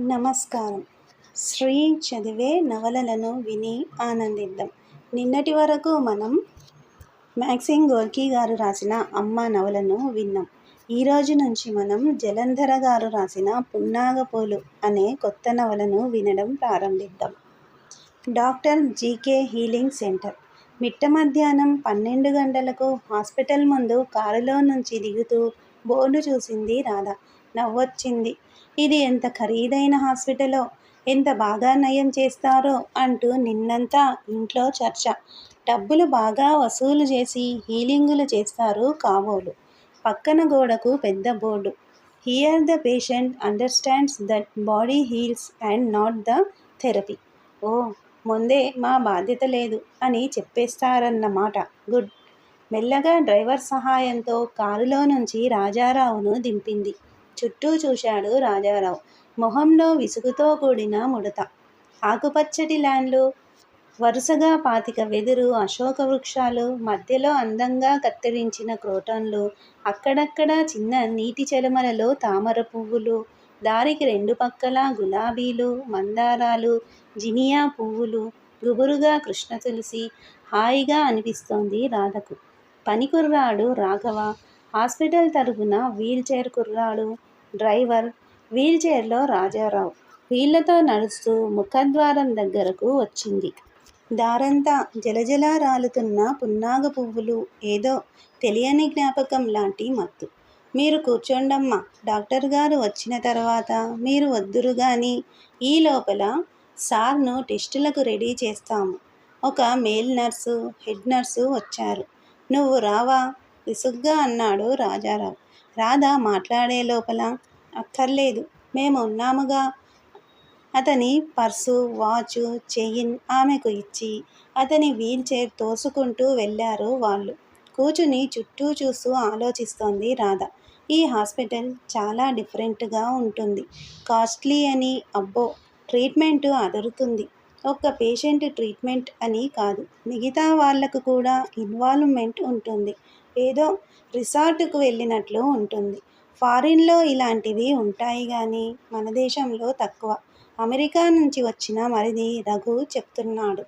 నమస్కారం. శ్రీ చదివే నవలలను విని ఆనందిద్దాం. నిన్నటి వరకు మనం మ్యాక్సిమ్ గోర్కీ గారు రాసిన అమ్మ నవలను విన్నాం. ఈరోజు నుంచి మనం జలంధర గారు రాసిన పున్నాగపూలు అనే కొత్త నవలను వినడం ప్రారంభిద్దాం. Doctor GK healing centre. మిట్ట మధ్యాహ్నం పన్నెండు గంటలకు హాస్పిటల్ ముందు కారులో నుంచి దిగుతూ బోర్డు చూసింది రాధ. నవ్వొచ్చింది. ఇది ఎంత ఖరీదైన హాస్పిటలో? ఎంత బాగా నయం చేస్తారో అంటూ నిన్నంతా ఇంట్లో చర్చ. డబ్బులు బాగా వసూలు చేసి హీలింగులు చేస్తారు కాబోలు పక్కన గోడకు పెద్ద board. Here the patient understands that body heals and not the therapy. ఓ ముందే మా బాధ్యత లేదు అని చెప్పేస్తారన్నమాట గుడ్. మెల్లగా డ్రైవర్ సహాయంతో కారులో నుంచి రాజారావును దింపింది. చుట్టూ చూశాడు రాజారావు. మొహంలో విసుగుతో కూడిన ముడత. ఆకుపచ్చటి ల్యాండ్లు వరుసగా పాతిక వెదురు అశోక వృక్షాలు మధ్యలో అందంగా కత్తిరించిన క్రోటన్లు అక్కడక్కడ చిన్న నీటి చెలమలలో తామర పువ్వులు దారికి రెండు పక్కల గులాబీలు మందారాలు జినియా పువ్వులు గుబురుగా కృష్ణ తులసి హాయిగా అనిపిస్తోంది రాధకు. పనికుర్రాడు రాఘవ. హాస్పిటల్ తరపున వీల్చైర్ కుర్రాడు డ్రైవర్ వీల్చైర్లో రాజారావు. వీళ్ళతో నడుస్తూ ముఖద్వారం దగ్గరకు వచ్చింది. దారంతా జలజల రాలుతున్న పున్నాగ పువ్వులు ఏదో తెలియని జ్ఞాపకం లాంటి మత్తు. మీరు కూర్చోండమ్మా డాక్టర్ గారు వచ్చిన తర్వాత మీరు వద్దురు కానీ ఈ లోపల సార్ను టెస్టులకు రెడీ చేస్తాము. ఒక మేల్ నర్సు హెడ్ నర్సు వచ్చారు. నువ్వు రావా? విసుగ్గా అన్నాడు రాజారావు. రాధ మాట్లాడే లోపల అక్కర్లేదు. మేము ఉన్నాముగా. అతని పర్సు వాచు చెయిన్ ఆమెకు ఇచ్చి అతని వీల్ చైర్ తోసుకుంటూ వెళ్ళారు వాళ్ళు. కూర్చుని చుట్టూ చూస్తూ ఆలోచిస్తోంది రాధ. ఈ హాస్పిటల్ చాలా డిఫరెంట్గా ఉంటుంది. కాస్ట్లీ అని అబ్బో! ట్రీట్మెంట్ అదురుతుంది. ఒక్క పేషెంట్ ట్రీట్మెంట్ అని కాదు. మిగతా వాళ్ళకు కూడా ఇన్వాల్వ్మెంట్ ఉంటుంది. ఏదో రిసార్ట్కు వెళ్ళినట్లు ఉంటుంది. ఫారిన్లో ఇలాంటివి ఉంటాయి కానీ మన దేశంలో తక్కువ. అమెరికా నుంచి వచ్చిన మరిది రఘు చెప్తున్నాడు.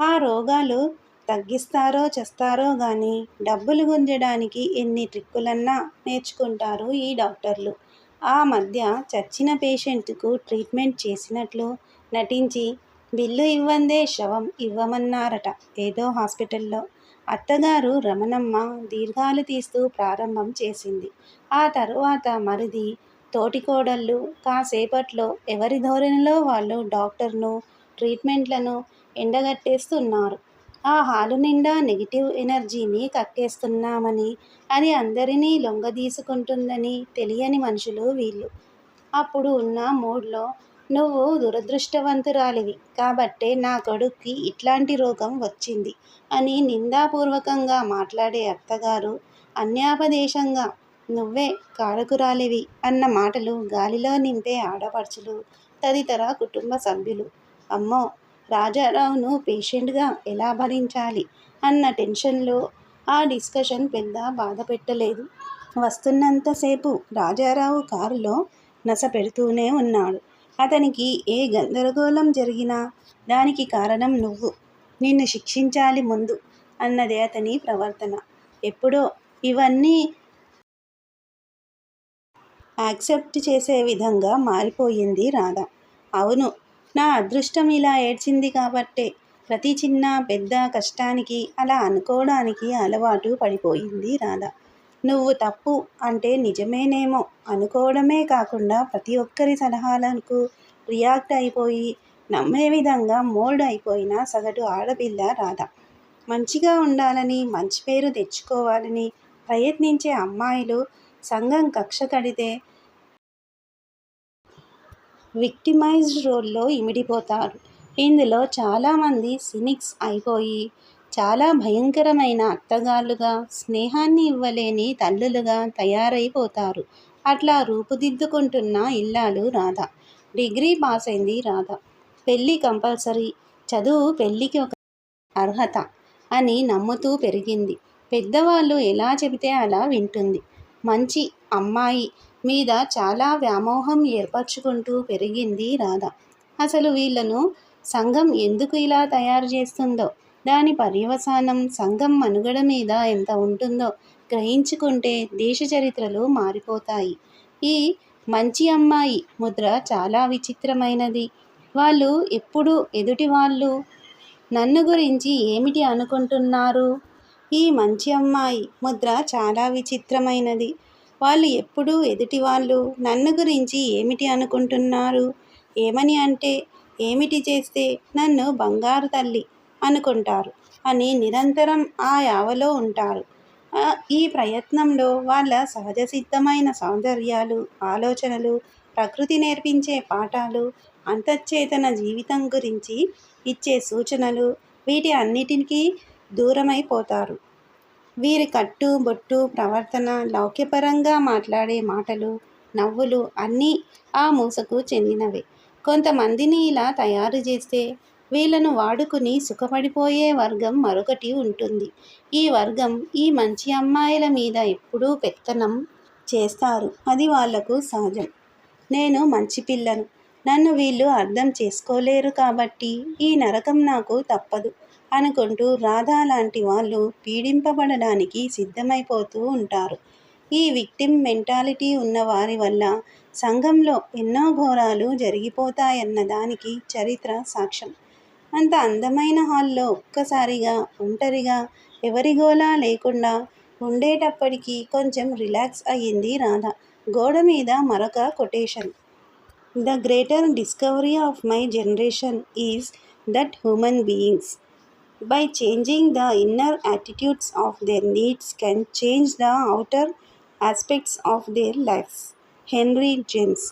ఆ రోగాలు తగ్గిస్తారో చేస్తారో కానీ డబ్బులు గుంజడానికి ఎన్ని ట్రిక్కులన్నా నేర్చుకుంటారు ఈ డాక్టర్లు. ఆ మధ్య చచ్చిన పేషెంట్కు ట్రీట్మెంట్ చేసినట్లు నటించి బిల్లు ఇవ్వందే శవం ఇవ్వమన్నారట. ఏదో హాస్పిటల్లో అత్తగారు రమణమ్మ దీర్ఘాలు తీస్తూ ప్రారంభం చేసింది. ఆ తరువాత మరిది తోటికోడళ్ళు కాసేపట్లో ఎవరి ధోరణిలో వాళ్ళు డాక్టర్ను ట్రీట్మెంట్లను ఎండగట్టేస్తున్నారు. ఆ హాలు నిండా నెగిటివ్ ఎనర్జీని కక్కేస్తున్నామని అది అందరినీ లొంగదీసుకుంటుందని తెలియని మనుషులు వీళ్ళు. అప్పుడు ఉన్న మూడ్లో నువ్వు దురదృష్టవంతురాలివి కాబట్టే నా కొడుక్కి ఇట్లాంటి రోగం వచ్చింది అని నిందాపూర్వకంగా మాట్లాడే అత్తగారు అన్యాపదేశంగా నువ్వే కారకురాలివి అన్న మాటలు గాలిలో నింపే ఆడపడుచులు తదితర కుటుంబ సభ్యులు. అమ్మో రాజారావును పేషెంట్గా ఎలా భరించాలి? అన్న టెన్షన్లో ఆ డిస్కషన్ పెద్ద బాధ పెట్టలేదు. వస్తున్నంతసేపు రాజారావు కారులో నస పెడుతూనే ఉన్నాడు. అతనికి ఏ గందరగోళం జరిగినా దానికి కారణం నువ్వు. నిన్ను శిక్షించాలి ముందు అన్నదే అతని ప్రవర్తన. ఎప్పుడో ఇవన్నీ యాక్సెప్ట్ చేసే విధంగా మారిపోయింది రాధ. అవును నా అదృష్టం ఇలా ఏడ్చింది కాబట్టే ప్రతి చిన్న పెద్ద కష్టానికి అలా అనుకోవడానికి అలవాటు పడిపోయింది రాధ. నువ్వు తప్పు అంటే నిజమేనేమో అనుకోవడమే కాకుండా ప్రతి ఒక్కరి సలహాలకు రియాక్ట్ అయిపోయి నమ్మే విధంగా మోల్డ్ అయిపోయిన సగటు ఆడపిల్ల రాధ మంచిగా ఉండాలని మంచి పేరు తెచ్చుకోవాలని ప్రయత్నించే అమ్మాయిలు సంఘం కక్ష కడితే విక్టిమైజ్డ్ రోల్లో ఇమిడిపోతారు. ఇందులో చాలామంది సినిక్స్ అయిపోయి చాలా భయంకరమైన అత్తగారులుగా స్నేహాన్ని ఇవ్వలేని తల్లులుగా తయారైపోతారు. అట్లా రూపుదిద్దుకుంటున్న ఇల్లాలు రాధ. డిగ్రీ పాస్ అయింది రాధ. పెళ్ళి కంపల్సరీ. చదువు పెళ్ళికి ఒక అర్హత అని నమ్ముతూ పెరిగింది. పెద్దవాళ్ళు ఎలా చెబితే అలా వింటుంది. మంచి అమ్మాయి మీద చాలా వ్యామోహం ఏర్పరచుకుంటూ పెరిగింది రాధ. అసలు వీళ్ళను సంఘం ఎందుకు ఇలా తయారు చేస్తుందో దాని పర్యవసానం సంఘం మనుగడ మీద ఎంత ఉంటుందో గ్రహించుకుంటే దేశ చరిత్రలు మారిపోతాయి. ఈ మంచి అమ్మాయి ముద్ర చాలా విచిత్రమైనది. వాళ్ళు ఎప్పుడు ఎదుటి వాళ్ళు? నన్ను గురించి ఏమిటి అనుకుంటున్నారు? ఈ మంచి అమ్మాయి ముద్ర చాలా విచిత్రమైనది. వాళ్ళు ఎప్పుడు ఎదుటి వాళ్ళు? నన్ను గురించి ఏమిటి అనుకుంటున్నారు? ఏమని అంటే ఏమిటి చేస్తే నన్ను బంగారు తల్లి అనుకుంటారు. అని నిరంతరం ఆ యావలో ఉంటారు. ఈ ప్రయత్నంలో వాళ్ళ సహజ సిద్ధమైన సౌందర్యాలు ఆలోచనలు ప్రకృతి నేర్పించే పాఠాలు అంతఃచేతన జీవితం గురించి ఇచ్చే సూచనలు వీటి అన్నిటికీ దూరమైపోతారు. వీరి కట్టు బొట్టు ప్రవర్తన లౌక్యపరంగా మాట్లాడే మాటలు నవ్వులు అన్నీ ఆ మూసకు చెందినవే. కొంతమందిని ఇలా తయారు చేస్తే వీళ్ళను వాడుకుని సుఖపడిపోయే వర్గం మరొకటి ఉంటుంది. ఈ వర్గం ఈ మంచి అమ్మాయిల మీద ఎప్పుడూ పెత్తనం చేస్తారు. అది వాళ్ళకు సహజం. నేను మంచి పిల్లను. నన్ను వీళ్ళు అర్థం చేసుకోలేరు కాబట్టి ఈ నరకం నాకు తప్పదు అనుకుంటూ రాధా లాంటి వాళ్ళు పీడింపబడడానికి సిద్ధమైపోతూ ఉంటారు. ఈ విక్టిమ్ మెంటాలిటీ ఉన్న వారి వల్ల సంఘంలో ఎన్నో ఘోరాలు జరిగిపోతాయన్న దానికి చరిత్ర సాక్ష్యం. అంత అందమైన హాల్లో ఒక్కసారిగా ఒంటరిగా ఎవరి గోలా లేకుండా ఉండేటప్పటికీ కొంచెం రిలాక్స్ అయ్యింది రాధ. గోడ మీద మరొక quotation. The greater discovery of my generation is that human beings. By changing the inner attitudes of their needs can change the outer aspects of their lives. Henry James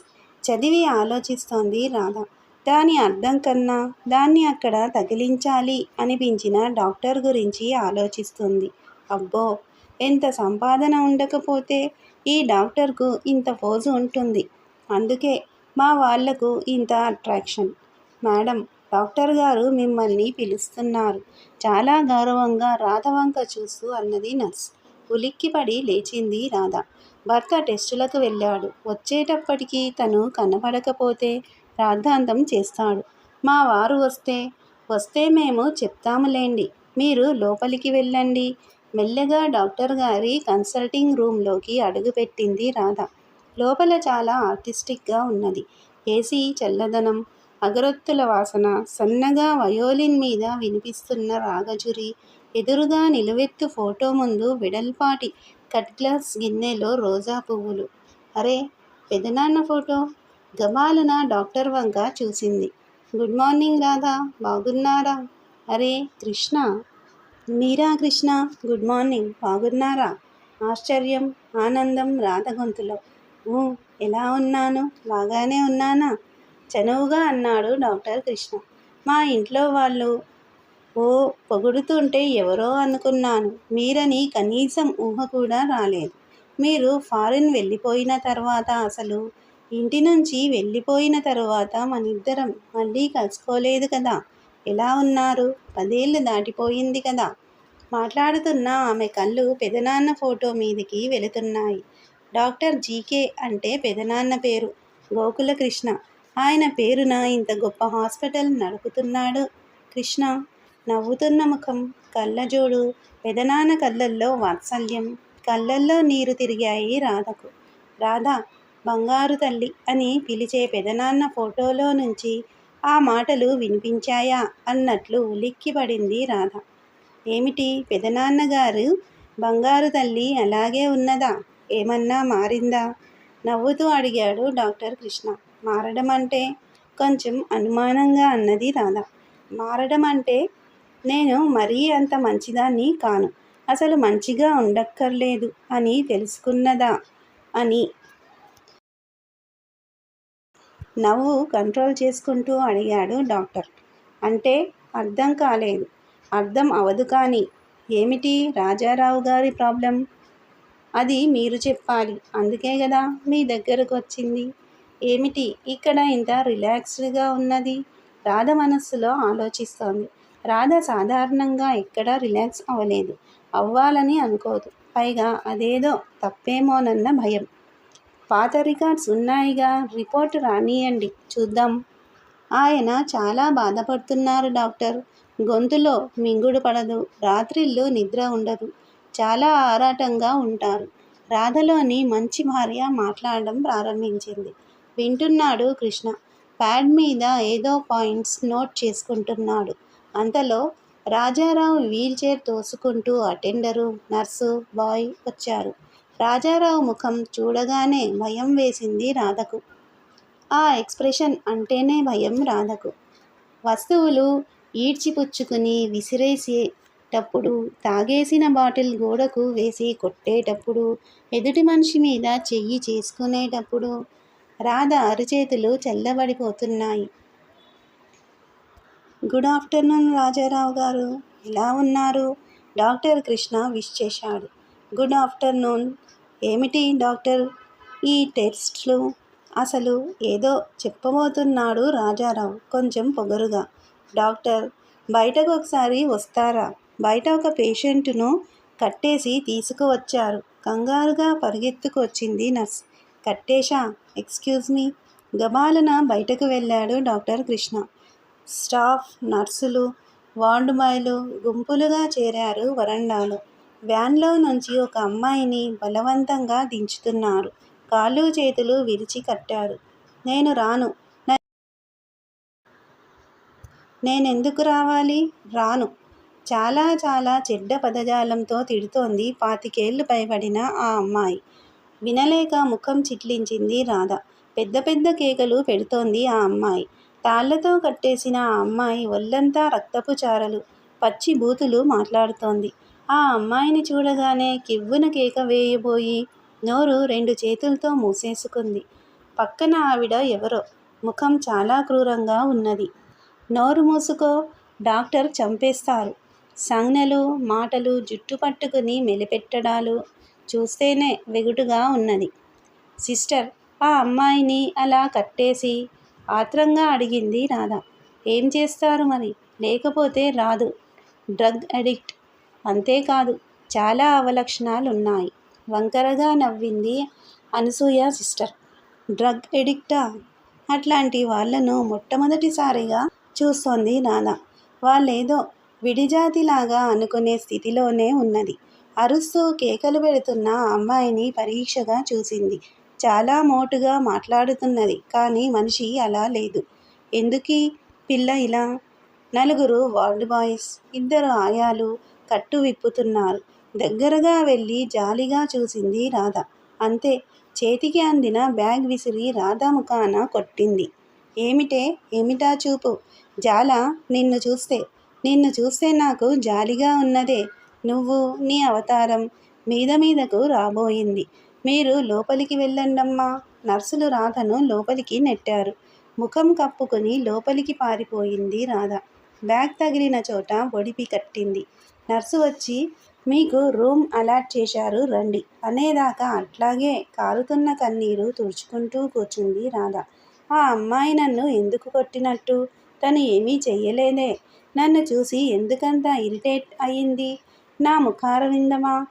చదివి ఆలోచిస్తోంది రాధ. దాని అర్థం కన్నా దాన్ని అక్కడ తగిలించాలి అనిపించిన డాక్టర్ గురించి ఆలోచిస్తుంది. అబ్బో ఎంత సంపాదన ఉండకపోతే ఈ డాక్టర్కు ఇంత పోజు ఉంటుంది. అందుకే మా వాళ్ళకు ఇంత అట్రాక్షన్. మేడం డాక్టర్ గారు మిమ్మల్ని పిలుస్తున్నారు. చాలా గౌరవంగా రాధ వంక చూస్తూ అన్నది నర్స్. ఉలిక్కిపడి లేచింది రాధ. భర్త టెస్టులకు వెళ్ళాడు. వచ్చేటప్పటికీ తను కనపడకపోతే రాద్ధాంతం చేస్తాడు. మా వారు వస్తే వస్తే మేము చెప్తాములేండి. మీరు లోపలికి వెళ్ళండి. మెల్లగా డాక్టర్ గారి కన్సల్టింగ్ రూమ్లోకి అడుగుపెట్టింది రాధ. లోపల చాలా ఆర్టిస్టిక్గా ఉన్నది. ఏసీ చల్లదనం అగరొత్తుల వాసన సన్నగా వయోలిన్ మీద వినిపిస్తున్న రాగజురి ఎదురుగా నిలువెత్తు ఫోటో ముందు వెడల్పాటి కట్ గ్లాస్ గిన్నెలో రోజా పువ్వులు. అరే పెదనాన్న ఫోటో! గబాలన డాక్టర్ వంక చూసింది. గుడ్ మార్నింగ్ రాధా బాగున్నారా? అరే కృష్ణ. మీరా కృష్ణ గుడ్ మార్నింగ్ బాగున్నారా? ఆశ్చర్యం ఆనందం రాధ గొంతులో ఊ ఎలా ఉన్నాను? బాగానే ఉన్నానా? చనువుగా అన్నాడు డాక్టర్ కృష్ణ. మా ఇంట్లో వాళ్ళు ఓ పొగుడుతుంటే ఎవరో అనుకున్నాను. మీరని కనీసం ఊహ కూడా రాలేదు. మీరు ఫారిన్ వెళ్ళిపోయిన తర్వాత అసలు ఇంటి నుంచి వెళ్ళిపోయిన తరువాత మనిద్దరం మళ్ళీ కలుసుకోలేదు కదా. ఎలా ఉన్నారు? పదేళ్ళు దాటిపోయింది కదా. మాట్లాడుతున్న ఆమె కళ్ళు పెదనాన్న ఫోటో మీదకి వెళుతున్నాయి. డాక్టర్ జీకే అంటే పెదనాన్న పేరు. గోకుల కృష్ణ ఆయన పేరున ఇంత గొప్ప హాస్పిటల్ నడుపుతున్నాడు. కృష్ణ నవ్వుతున్న ముఖం కళ్ళజోడు పెదనాన్న కళ్ళల్లో వాత్సల్యం. కళ్ళల్లో నీరు తిరిగాయి రాధకు. రాధ బంగారు తల్లి అని పిలిచే పెదనాన్న ఫోటోలో నుంచి ఆ మాటలు వినిపించాయా అన్నట్లు ఉలిక్కిపడింది రాధ. ఏమిటి పెదనాన్నగారు? బంగారు తల్లి అలాగే ఉన్నదా? ఏమన్నా మారిందా? నవ్వుతూ అడిగాడు డాక్టర్ కృష్ణ. మారడం అంటే కొంచెం అనుమానంగా అన్నది రాధ. మారడం అంటే నేను మరీ అంత మంచిదాన్ని కాను. అసలు మంచిగా ఉండక్కర్లేదు అని తెలుసుకున్నదా? అని నవ్వు కంట్రోల్ చేసుకుంటూ అడిగాడు డాక్టర్. అంటే అర్థం కాలేదు. అర్థం అవదు కానీ ఏమిటి రాజారావు గారి ప్రాబ్లం? అది మీరు చెప్పాలి. అందుకే కదా మీ దగ్గరకు వచ్చింది. ఏమిటి ఇక్కడ ఇంత రిలాక్స్డ్గా ఉన్నది? రాధ మనస్సులో ఆలోచిస్తోంది. రాధ సాధారణంగా ఎక్కడా రిలాక్స్ అవ్వలేదు. అవ్వాలని అనుకోదు. పైగా అదేదో తప్పేమోనన్న భయం. పాత రికార్డ్స్ ఉన్నాయిగా. రిపోర్ట్ రానియండి. చూద్దాం. ఆయన చాలా బాధపడుతున్నారు డాక్టర్. గొంతులో మింగుడు పడదు. రాత్రిళ్ళు నిద్ర ఉండదు. చాలా ఆరాటంగా ఉంటారు. రాధలోని మంచి భార్య మాట్లాడడం ప్రారంభించింది. వింటున్నాడు కృష్ణ. ప్యాడ్ మీద ఏదో పాయింట్స్ నోట్ చేసుకుంటున్నాడు. అంతలో రాజారావు వీల్చైర్ తోసుకుంటూ అటెండరు నర్సు బాయ్ వచ్చారు. రాజారావు ముఖం చూడగానే భయం వేసింది రాధకు. ఆ ఎక్స్ప్రెషన్ అంటేనే భయం రాధకు. వస్తువులు ఈడ్చిపుచ్చుకుని విసిరేసేటప్పుడు తాగేసిన బాటిల్ గోడకు వేసి కొట్టేటప్పుడు ఎదుటి మనిషి మీద చెయ్యి చేసుకునేటప్పుడు రాధ అరచేతులు చల్లబడిపోతున్నాయి. గుడ్ ఆఫ్టర్నూన్ రాజారావు గారు. ఎలా ఉన్నారు? డాక్టర్ కృష్ణ విష్ చేశాడు. Good afternoon. ఏమిటి డాక్టర్? ఈ టెస్ట్లు అసలు ఏదో చెప్పబోతున్నాడు రాజారావు. కొంచెం పొగరుగా. డాక్టర్ బయటకు ఒకసారి వస్తారా? బయట ఒక పేషెంట్ను కట్టేసి తీసుకువచ్చారు. కంగారుగా పరిగెత్తుకొచ్చింది నర్స్. కట్టేశా excuse me. గబాలన బయటకు వెళ్ళాడు డాక్టర్ కృష్ణ. స్టాఫ్ నర్సులు వార్డుబాయ్లు గుంపులుగా చేరారు వరండాలో. వ్యాన్లో నుంచి ఒక అమ్మాయిని బలవంతంగా దించుతున్నారు. కాళ్ళు చేతులు విరిచి కట్టారు. నేను రాను. నేనెందుకు రావాలి? రాను. చాలా చాలా చెడ్డ పదజాలంతో తిడుతోంది పాతికేళ్ళు పైబడిన ఆ అమ్మాయి. వినలేక ముఖం చిట్లించింది రాధ. పెద్ద పెద్ద కేకలు పెడుతోంది ఆ అమ్మాయి. తాళ్ళతో కట్టేసిన ఆ అమ్మాయి ఒళ్ళంతా రక్తపు చారలు పచ్చి బూతులు మాట్లాడుతోంది. ఆ అమ్మాయిని చూడగానే కివ్వున కేక వేయబోయి నోరు రెండు చేతులతో మూసేసుకుంది. పక్కన ఆవిడ ఎవరో ముఖం చాలా క్రూరంగా ఉన్నది. నోరు మూసుకో డాక్టర్ చంపేస్తారు. సంజ్ఞలు మాటలు జుట్టు పట్టుకుని మెలిపెట్టడాలు చూస్తేనే వెగుటుగా ఉన్నది. సిస్టర్ ఆ అమ్మాయిని అలా కట్టేసి ఆత్రంగా అడిగింది రాధ. ఏం చేస్తారు మరి? లేకపోతే రాదు. డ్రగ్ అడిక్ట్ అంతేకాదు చాలా అవలక్షణాలున్నాయి. వంకరగా నవ్వింది అనసూయ సిస్టర్. డ్రగ్ ఎడిక్టా? అట్లాంటి వాళ్ళను మొట్టమొదటిసారిగా చూస్తోంది రాధ వాళ్ళేదో విడిజాతిలాగా అనుకునే స్థితిలోనే ఉన్నది. అరుస్తూ కేకలు పెడుతున్న అమ్మాయిని పరీక్షగా చూసింది. చాలా మోటుగా మాట్లాడుతున్నది కానీ మనిషి అలా లేదు. ఎందుకీ పిల్ల ఇలా? నలుగురు వార్డు బాయ్స్ ఇద్దరు ఆయాలు కట్టు విప్పుతున్నారు. దగ్గరగా వెళ్ళి జాలిగా చూసింది రాధ. అంతే చేతికి అందిన బ్యాగ్ విసిరి రాధ ముఖాన కొట్టింది. ఏమిటే? ఏమిటా చూపు? జాల నిన్ను చూస్తే. నిన్ను చూస్తే నాకు జాలిగా ఉన్నదే. నువ్వు నీ అవతారం మీద మీదకు రాబోయింది. మీరు లోపలికి వెళ్ళండమ్మా. నర్సులు రాధను లోపలికి నెట్టారు. ముఖం కప్పుకొని లోపలికి పారిపోయింది రాధ. బ్యాగ్ తగిలిన చోట ఒడిపి కట్టింది. నర్సు వచ్చి మీకు రూమ్ అలాట్ చేశారు రండి. అనేదాకా అట్లాగే కారుతున్న కన్నీరు తుడుచుకుంటూ కూర్చుంది రాధ. ఆ అమ్మాయి నన్ను ఎందుకు కొట్టినట్టు? తను ఏమీ చెయ్యలేదే. నన్ను చూసి ఎందుకంత ఇరిటేట్ అయింది నా ముఖార విందమా?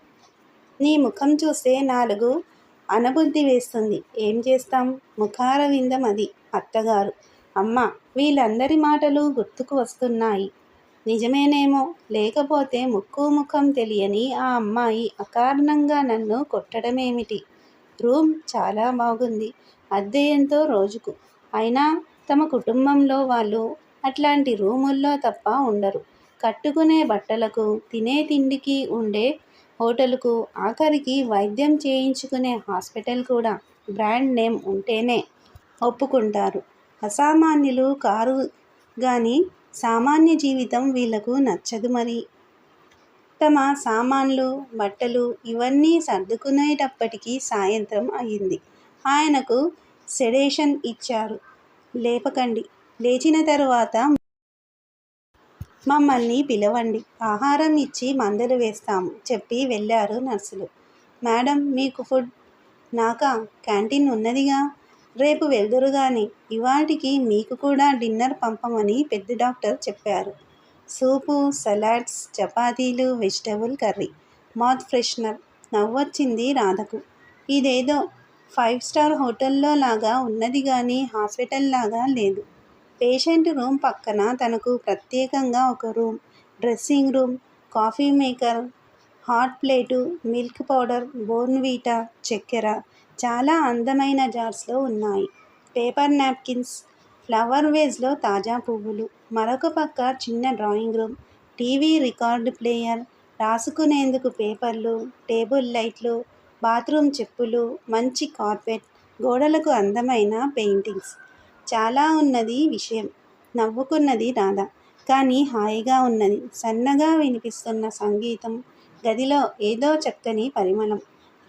నీ ముఖం చూస్తే నాలుగు అనబుద్ధి వేస్తుంది. ఏం చేస్తాం? ముఖారవిందం అది. అత్తగారు. అమ్మ వీళ్ళందరి మాటలు గుర్తుకు వస్తున్నాయి. నిజమేనేమో. లేకపోతే ముక్కు ముఖం తెలియని ఆ అమ్మాయి అకారణంగా నన్ను కొట్టడమేమిటి? రూమ్ చాలా బాగుంది. అద్దె ఎంతో రోజుకు. అయినా తమ కుటుంబంలో వాళ్ళు అట్లాంటి రూముల్లో తప్ప ఉండరు. కట్టుకునే బట్టలకు తినే తిండికి ఉండే హోటల్కు ఆఖరికి వైద్యం చేయించుకునే హాస్పిటల్ కూడా బ్రాండ్ నేమ్ ఉంటేనే ఒప్పుకుంటారు. అసామాన్యులు కారు కానీ సామాన్య జీవితం వీళ్ళకు నచ్చదు మరి. తమ సామాన్లు బట్టలు ఇవన్నీ సర్దుకునేటప్పటికీ సాయంత్రం అయింది ఆయనకు సెడేషన్ ఇచ్చారు. లేపకండి. లేచిన తరువాత మమ్మల్ని పిలవండి. ఆహారం ఇచ్చి మందులు వేస్తాము చెప్పి వెళ్ళారు నర్సులు. మేడం మీకు ఫుడ్ నాకా? క్యాంటీన్ ఉన్నదిగా? రేపు వెళ్దురుగాని ఇవాటికి మీకు కూడా డిన్నర్ పంపమని పెద్ద డాక్టర్ చెప్పారు సూపు సలాడ్స్ చపాతీలు వెజిటబుల్ కర్రీ మౌత్ ఫ్రెషనర్ నవ్వొచ్చింది రాధకు ఇదేదో ఫైవ్ స్టార్ హోటల్లో లాగా ఉన్నది కానీ హాస్పిటల్ లాగా లేదు. పేషెంట్ రూమ్ పక్కన తనకు ప్రత్యేకంగా ఒక room, dressing room, coffee maker, hot plate, milk powder, Bournvita చక్కెర చాలా అందమైన జార్స్లో ఉన్నాయి. పేపర్ నాప్కిన్స్, ఫ్లవర్ వేజ్లో తాజా పువ్వులు. మరొక పక్క చిన్న drawing room, TV record player, రాసుకునేందుకు పేపర్లు, టేబుల్ లైట్లు, బాత్రూమ్ చెప్పులు, మంచి కార్పెట్, గోడలకు అందమైన పెయింటింగ్స్. చాలా ఉన్నది విషయం. నవ్వుకున్నది రాధ. కానీ హాయిగా ఉన్నది. సన్నగా వినిపిస్తున్న సంగీతం. గదిలో ఏదో చక్కని పరిమళం.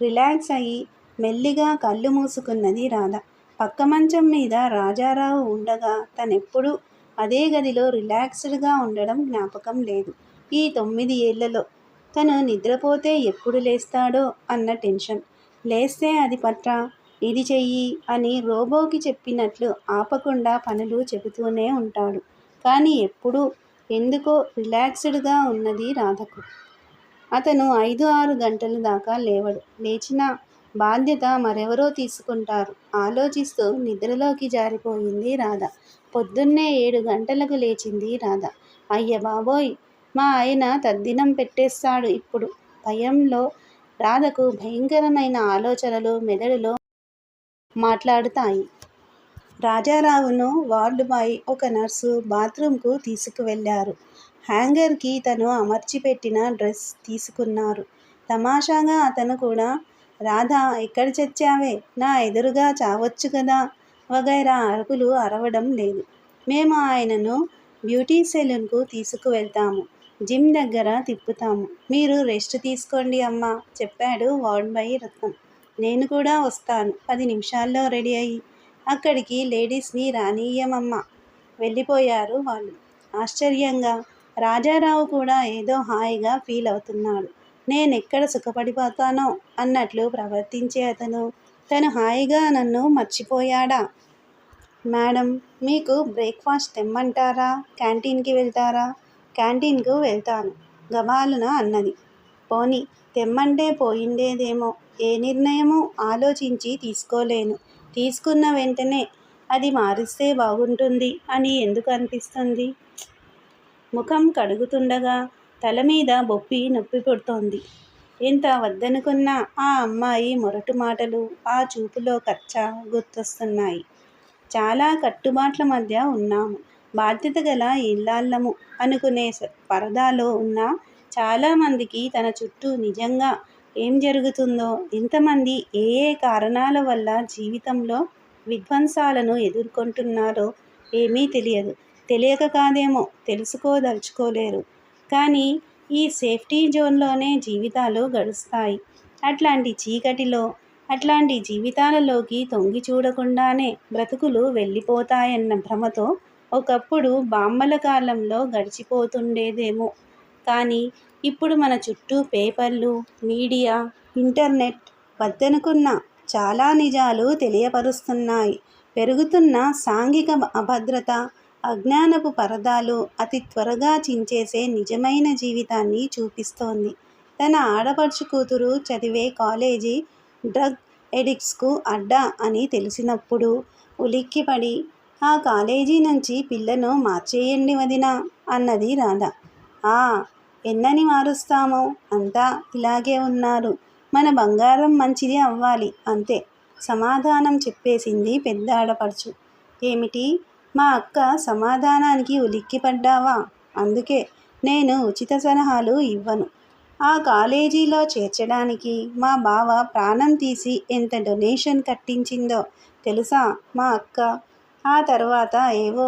రిలాక్స్ అయ్యి మెల్లిగా కళ్ళు మూసుకున్నది రాధ. పక్క మంచం మీద రాజారావు ఉండగా తనెప్పుడూ అదే గదిలో రిలాక్స్డ్గా ఉండడం జ్ఞాపకం లేదు ఈ తొమ్మిది ఏళ్ళలో. తను నిద్రపోతే ఎప్పుడు లేస్తాడో అన్న టెన్షన్. లేస్తే అది పట్రా, ఇది చెయ్యి అని రోబోకి చెప్పినట్లు ఆపకుండా పనులు చెబుతూనే ఉంటాడు కానీ ఎప్పుడూ ఎందుకో రిలాక్స్డ్గా ఉన్నది రాధకు. అతను ఐదు ఆరు గంటల దాకా లేవడు. లేచినా బాధ్యత మరెవరో తీసుకుంటారు ఆలోచిస్తూ నిద్రలోకి జారిపోయింది రాధ. పొద్దున్నే ఏడు గంటలకు లేచింది రాధ. అయ్యబాబోయ్ మా ఆయన తద్దినం పెట్టేస్తాడు ఇప్పుడు భయంలో రాధకు భయంకరమైన ఆలోచనలు మెదడులో మాట్లాడుతాయి. రాజారావును వార్డు బాయ్, ఒక నర్సు బాత్రూంకు తీసుకువెళ్ళారు. హ్యాంగర్కి తను అమర్చిపెట్టిన డ్రెస్ తీసుకున్నారు. తమాషాగా అతను కూడా రాధా ఎక్కడ చచ్చావే నా ఎదురుగా చావచ్చు కదా వగైరా అరుపులు అరవడం లేదు. మేము ఆయనను బ్యూటీ సెలూన్కు తీసుకువెళ్తాము జిమ్ దగ్గర తిప్పుతాము. మీరు రెస్ట్ తీసుకోండి అమ్మా చెప్పాడు వార్డ్ బాయ్ రత్నం. నేను కూడా వస్తాను పది నిమిషాల్లో రెడీ అయ్యి అక్కడికి లేడీస్ని ని వెళ్ళిపోయారు వాళ్ళు. ఆశ్చర్యంగా రాజారావు కూడా ఏదో హాయిగా ఫీల్ అవుతున్నాడు. నేనెక్కడ సుఖపడిపోతానో అన్నట్లు ప్రవర్తించే అతను తను హాయిగా నన్ను మర్చిపోయాడా? మేడం మీకు బ్రేక్ఫాస్ట్ తెమ్మంటారా? క్యాంటీన్కి వెళ్తారా క్యాంటీన్కు వెళ్తాను గవాలున అన్నది. పోనీ తెమ్మంటే పోయిండేదేమో ఏ నిర్ణయమూ ఆలోచించి తీసుకోలేను. తీసుకున్న వెంటనే అది మారిస్తే బాగుంటుంది అని ఎందుకు అనిపిస్తుంది? ముఖం కడుగుతుండగా తల మీద బొప్పి నొప్పిపుడుతోంది. ఎంత వద్దనుకున్నా ఆ అమ్మాయి మొరటు మాటలు, ఆ చూపులో కచ్చ గుర్తొస్తున్నాయి. చాలా కట్టుబాట్ల మధ్య ఉన్నాము బాధ్యత గల ఇల్లాళ్ళము అనుకునే పరదాలో ఉన్న చాలామందికి తన చుట్టూ నిజంగా ఏం జరుగుతుందో, ఎంతమంది ఏ ఏ కారణాల వల్ల జీవితంలో విధ్వంసాలను ఎదుర్కొంటున్నారో ఏమీ తెలియదు. తెలియక కాదేమో తెలుసుకోదలుచుకోలేరు కానీ ఈ సేఫ్టీ జోన్లోనే జీవితాలు గడుస్తాయి. అట్లాంటి చీకటిలో, అట్లాంటి జీవితాలలోకి తొంగి చూడకుండానే బ్రతుకులు వెళ్ళిపోతాయన్న భ్రమతో ఒకప్పుడు బామ్మల కాలంలో గడిచిపోతుండేదేమో కానీ ఇప్పుడు మన చుట్టూ పేపర్లు, మీడియా, ఇంటర్నెట్ వద్దనుకున్న చాలా నిజాలు తెలియపరుస్తున్నాయి. పెరుగుతున్న సాంఘిక అభద్రత, అజ్ఞానపు పరదాలు అతి త్వరగా చించేసే నిజమైన జీవితాన్ని చూపిస్తోంది. తన ఆడపడుచు కూతురు చదివే కాలేజీ డ్రగ్ ఎడిక్ట్స్కు అడ్డా అని తెలిసినప్పుడు ఉలిక్కిపడి ఆ కాలేజీ నుంచి పిల్లను మార్చేయండి వదినా అన్నది రాధ. ఆ ఎన్నని మారుస్తామో అంతా ఇలాగే ఉన్నారు మన బంగారం మంచిది అవ్వాలి అంతే సమాధానం చెప్పేసింది పెద్ద ఆడపడుచు. ఏమిటి? మా అక్క సమాధానానికి ఉలిక్కిపడ్డావా? అందుకే నేను ఉచిత సలహాలు ఇవ్వను. ఆ కాలేజీలో చేర్చడానికి మా బావ ప్రాణం తీసి ఎంత డొనేషన్ కట్టించిందో తెలుసా మా అక్క? ఆ తర్వాత ఏవో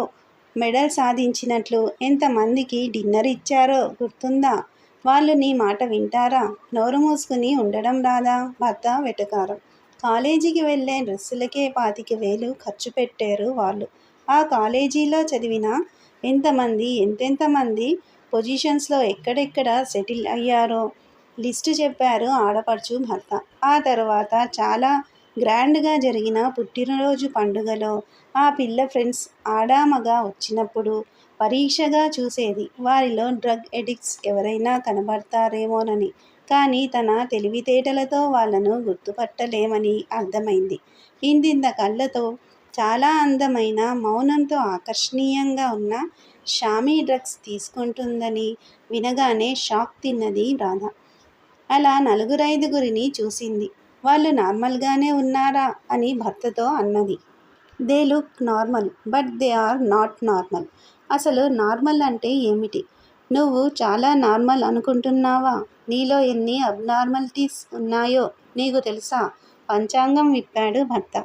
మెడల్ సాధించినట్లు ఎంతమందికి డిన్నర్ ఇచ్చారో గుర్తుందా? వాళ్ళు నీ మాట వింటారా? నోరు మూసుకుని ఉండడం రాదా? భర్త వెటకారం. కాలేజీకి వెళ్ళే డ్రెస్సులకే పాతిక వేలు ఖర్చు పెట్టారు వాళ్ళు. ఆ కాలేజీలో చదివిన ఎంతమంది ఎంతెంతమంది పొజిషన్స్లో ఎక్కడెక్కడ సెటిల్ అయ్యారో లిస్టు చెప్పారు ఆడపడుచు భర్త. ఆ తర్వాత చాలా గ్రాండ్గా జరిగిన పుట్టినరోజు పండుగలో ఆ పిల్ల ఫ్రెండ్స్ ఆడామగా వచ్చినప్పుడు పరీక్షగా చూసేది వారిలో డ్రగ్ ఎడిక్ట్స్ ఎవరైనా కనబడతారేమోనని. కానీ తన తెలివితేటలతో వాళ్ళను గుర్తుపట్టలేమని అర్థమైంది ఇందింత కళ్ళతో చాలా అందమైన మౌనంతో ఆకర్షణీయంగా ఉన్న షామీ డ్రగ్స్ తీసుకుంటుందని వినగానే షాక్ తిన్నది రాధ. అలా నలుగురైదుగురిని చూసింది. వాళ్ళు నార్మల్గానే ఉన్నారా అని భర్తతో అన్నది. They look normal but they are not normal. అసలు నార్మల్ అంటే ఏమిటి? నువ్వు చాలా నార్మల్ అనుకుంటున్నావా? నీలో ఎన్ని అబ్నార్మాలిటీస్ ఉన్నాయో నీకు తెలుసా? పంచాంగం విప్పాడు భర్త.